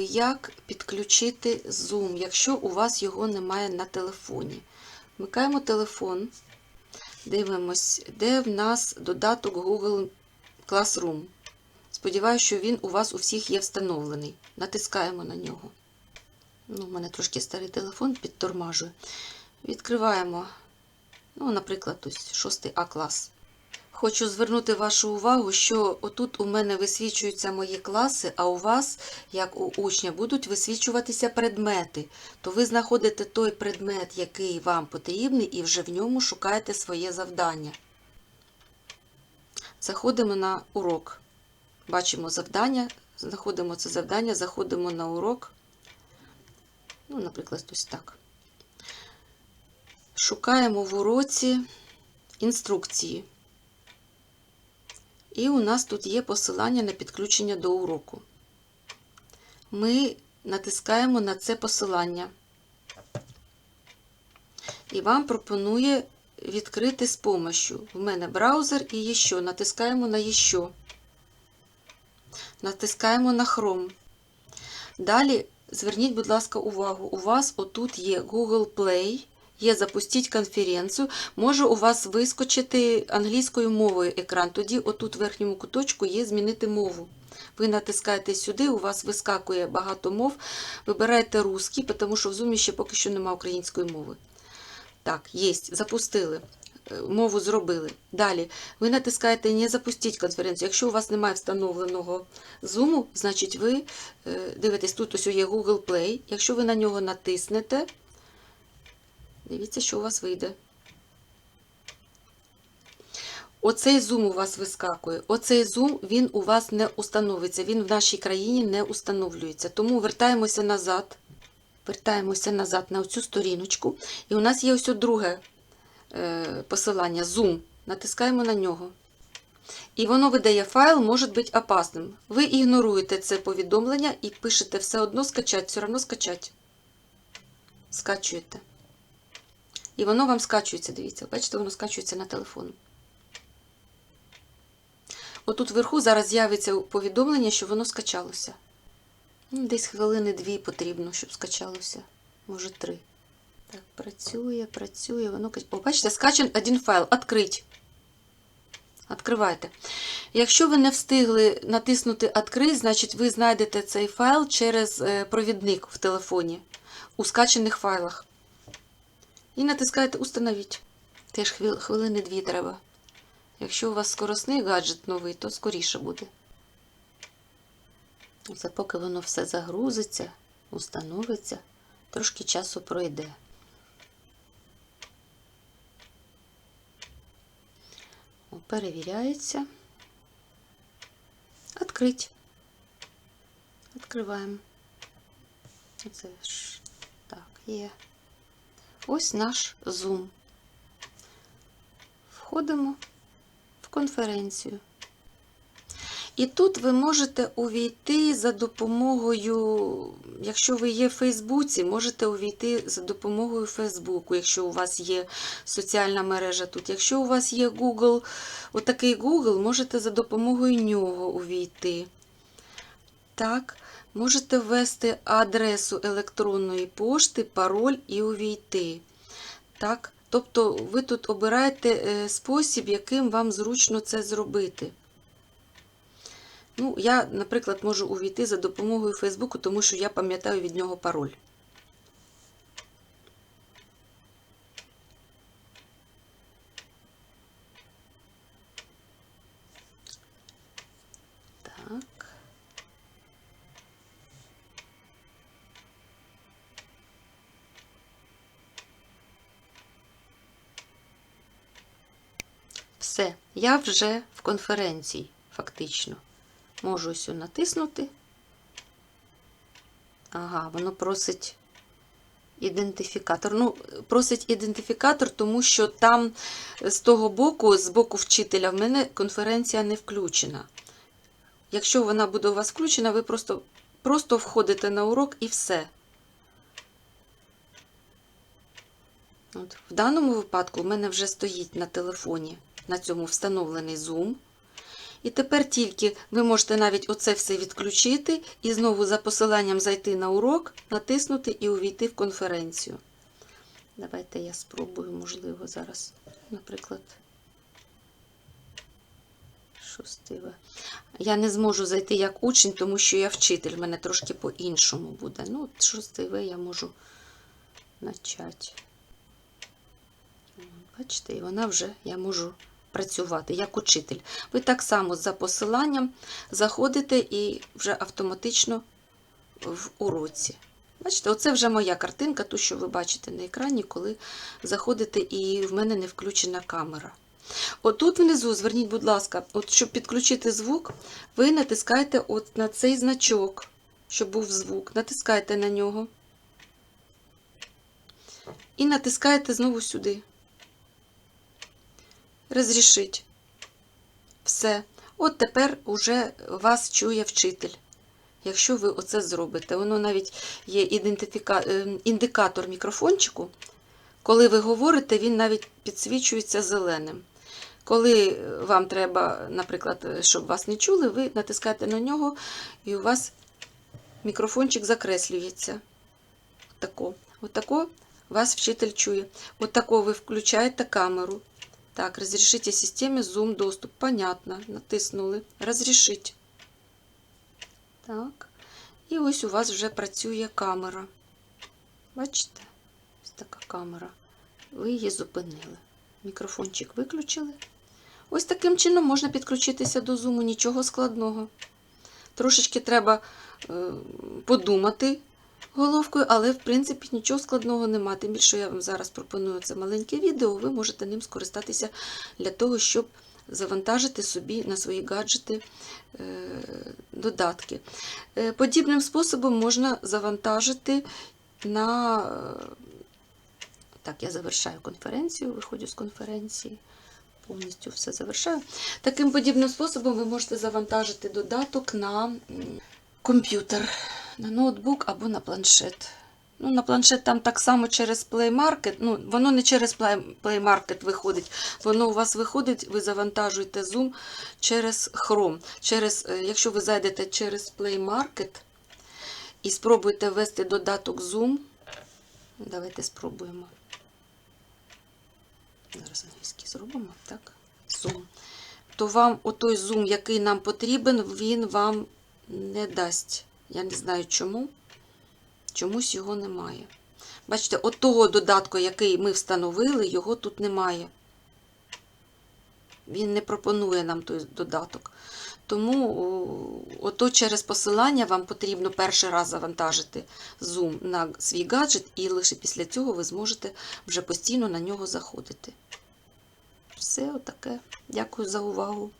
Як підключити Zoom, якщо у вас його немає на телефоні? Вмикаємо телефон, дивимось, де в нас додаток Google Classroom. Сподіваюся, що він у вас у всіх є встановлений. Натискаємо на нього. Ну, у мене трошки старий телефон підтормажує. Відкриваємо, ну, наприклад, ось 6 А клас. Хочу звернути вашу увагу, що отут у мене висвічуються мої класи, а у вас, як у учня, будуть висвічуватися предмети. То ви знаходите той предмет, який вам потрібний, і вже в ньому шукаєте своє завдання. Заходимо на урок. Бачимо завдання, знаходимо це завдання, заходимо на урок. Ну, наприклад, ось так. Шукаємо в уроці інструкції. І у нас тут є посилання на підключення до уроку. Ми натискаємо на це посилання. І вам пропонує відкрити з помощью. У мене браузер і «Еще». Натискаємо на «Еще». Натискаємо на Chrome. Далі зверніть, будь ласка, увагу. У вас отут є Google Play. Є запустіть конференцію, може у вас вискочити англійською мовою екран. Тоді, отут в верхньому куточку є змінити мову. Ви натискаєте сюди, у вас вискакує багато мов. Вибираєте русський, тому що в Zoom ще поки що немає української мови. Так, є, запустили. Мову зробили. Далі ви натискаєте Не запустіть конференцію. Якщо у вас немає встановленого Zoom, значить ви дивитесь, тут ось є Google Play. Якщо ви на нього натиснете, Дивіться, що у вас вийде. Оцей зум у вас вискакує. Оцей зум, він у вас не установиться. Він в нашій країні не установлюється. Тому вертаємося назад. Вертаємося назад на цю сторіночку. І у нас є ось друге е, посилання Zoom. Натискаємо на нього. І воно видає файл, може бути опасним. Ви ігноруєте це повідомлення і пишете все одно скачать, все одно скачать. Скачуєте. І воно вам скачується, дивіться, бачите, воно скачується на телефон. Отут вверху зараз з'явиться повідомлення, що воно скачалося. Ну, Десь хвилини дві потрібно, щоб скачалося. Може, три. Так, працює, працює, воно. О, бачите, скачан один файл. Открить. Відкривайте. Якщо ви не встигли натиснути Открить, значить ви знайдете цей файл через провідник в телефоні у скачаних файлах. І натискаєте Установіть. Теж хвилини дві треба. Якщо у вас скоросний гаджет новий, то скоріше буде. Це поки воно все загрузиться, установиться, трошки часу пройде. Перевіряється. Открить. Відкриваємо. Це ж так, є. Ось наш Zoom. Входимо в конференцію. І тут ви можете увійти за допомогою, якщо ви є в Фейсбуці, можете увійти за допомогою Фейсбуку, якщо у вас є соціальна мережа тут. Якщо у вас є Google, отакий Google, можете за допомогою нього увійти. Так. Можете ввести адресу електронної пошти, пароль і увійти. Так? Тобто ви тут обираєте спосіб, яким вам зручно це зробити. Ну, Я, наприклад, можу увійти за допомогою Фейсбуку, тому що я пам'ятаю від нього пароль. Так. Все, я вже в конференції, фактично. Можу ось натиснути. Ага, воно просить ідентифікатор. Ну, просить ідентифікатор, тому що там з того боку, з боку вчителя, в мене конференція не включена. Якщо вона буде у вас включена, ви просто, просто входите на урок і все. От. В даному випадку в мене вже стоїть на телефоні на цьому встановлений Zoom. І тепер тільки ви можете навіть оце все відключити і знову за посиланням зайти на урок, натиснути і увійти в конференцію. Давайте я спробую, можливо, зараз, наприклад, шостиве. Я не зможу зайти як учень, тому що я вчитель, в мене трошки по-іншому буде. Ну, шостиве я можу почати. Бачите, і вона вже я можу працювати як учитель. Ви так само за посиланням заходите і вже автоматично в уроці. Бачите, оце вже моя картинка, ту, що ви бачите на екрані, коли заходите, і в мене не включена камера. Отут внизу, зверніть, будь ласка, от щоб підключити звук, ви натискаєте от на цей значок, щоб був звук. Натискаєте на нього. І натискаєте знову сюди. Розрішить. Все. От тепер уже вас чує вчитель. Якщо ви оце зробите, воно навіть є ідентифіка... е, індикатор мікрофончику. Коли ви говорите, він навіть підсвічується зеленим. Коли вам треба, наприклад, щоб вас не чули, ви натискаєте на нього, і у вас мікрофончик закреслюється. Отако. Отако вас вчитель чує. Отако ви включаєте камеру. Так, разрешите системе Zoom доступ. Понятно. Натиснули. Разрешить. Так. І ось у вас вже працює камера. Бачите? Ось така камера. Ви її зупинили. Мікрофончик виключили. Ось таким чином можна підключитися до Zoom, нічого складного. Трошечки треба е, подумати головкою, але в принципі нічого складного нема. Тим більше я вам зараз пропоную це маленьке відео, ви можете ним скористатися для того, щоб завантажити собі на свої гаджети е, додатки. Е, Подібним способом можна завантажити на. Так, я завершаю конференцію, виходжу з конференції. Повністю все завершаю. Таким подібним способом ви можете завантажити додаток на комп'ютер, на ноутбук або на планшет. Ну, на планшет там так само через Play Market. Ну, воно не через Play Market виходить. Воно у вас виходить, ви завантажуєте Zoom через Chrome. Через, е, якщо ви зайдете через Play Market і спробуєте ввести додаток Zoom. Давайте спробуємо. Зараз англійський зробимо, так? Zoom. То вам отой Zoom, який нам потрібен, він вам не дасть. Я не знаю чому. Чомусь його немає. Бачите, от того додатку, який ми встановили, його тут немає. Він не пропонує нам той додаток. Тому ото через посилання вам потрібно перший раз завантажити Zoom на свій гаджет, і лише після цього ви зможете вже постійно на нього заходити. Все отаке. Дякую за увагу.